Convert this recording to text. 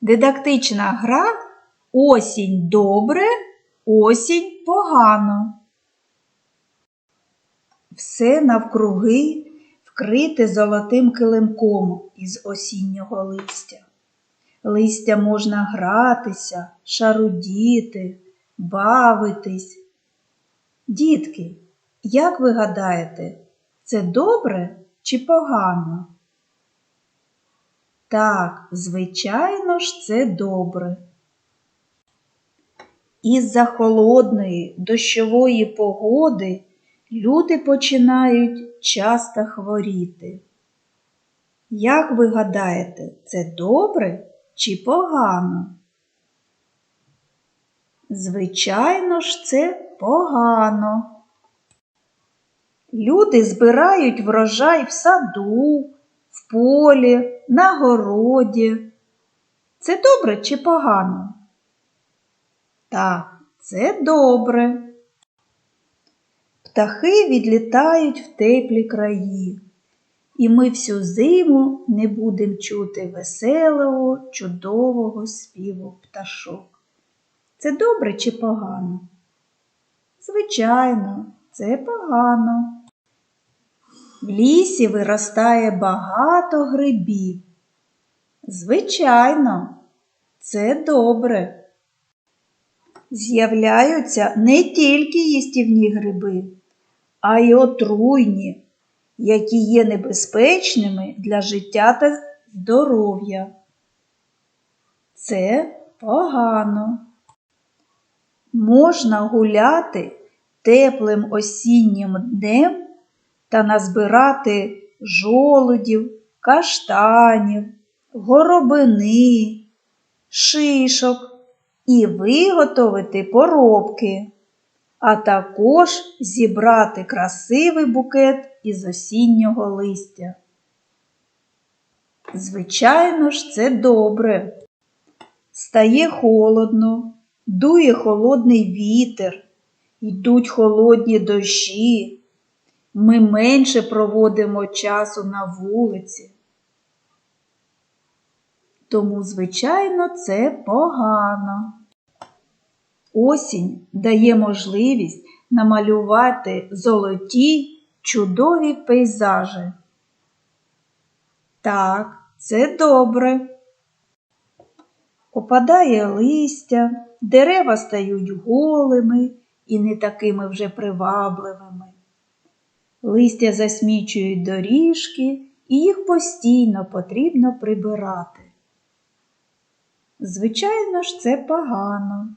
Дидактична гра осінь добре, осінь погано. Все навкруги вкрите золотим килимком із осіннього листя. Листя можна гратися, шарудіти, бавитись. Дітки, як ви гадаєте, це добре чи погано? Так, звичайно ж, це добре. Із-за холодної дощової погоди люди починають часто хворіти. Як ви гадаєте, це добре чи погано? Звичайно ж, це погано. Люди збирають врожай в саду, в полі, на городі. Це добре чи погано? Так, це добре. Птахи відлітають в теплі краї, і ми всю зиму не будемо чути веселого, чудового співу пташок. Це добре чи погано? Звичайно, це погано. В лісі виростає багато грибів. Звичайно, це добре. З'являються не тільки їстівні гриби, а й отруйні, які є небезпечними для життя та здоров'я. Це погано. Можна гуляти теплим осіннім днем та назбирати жолудів, каштанів, горобини, шишок і виготовити поробки, а також зібрати красивий букет із осіннього листя. Звичайно ж, це добре. Стає холодно, дує холодний вітер, йдуть холодні дощі. Ми менше проводимо часу на вулиці. Тому, звичайно, це погано. Осінь дає можливість намалювати золоті чудові пейзажі. Так, це добре. Опадає листя, дерева стають голими і не такими вже привабливими. Листя засмічують доріжки, і їх постійно потрібно прибирати. Звичайно ж, це погано.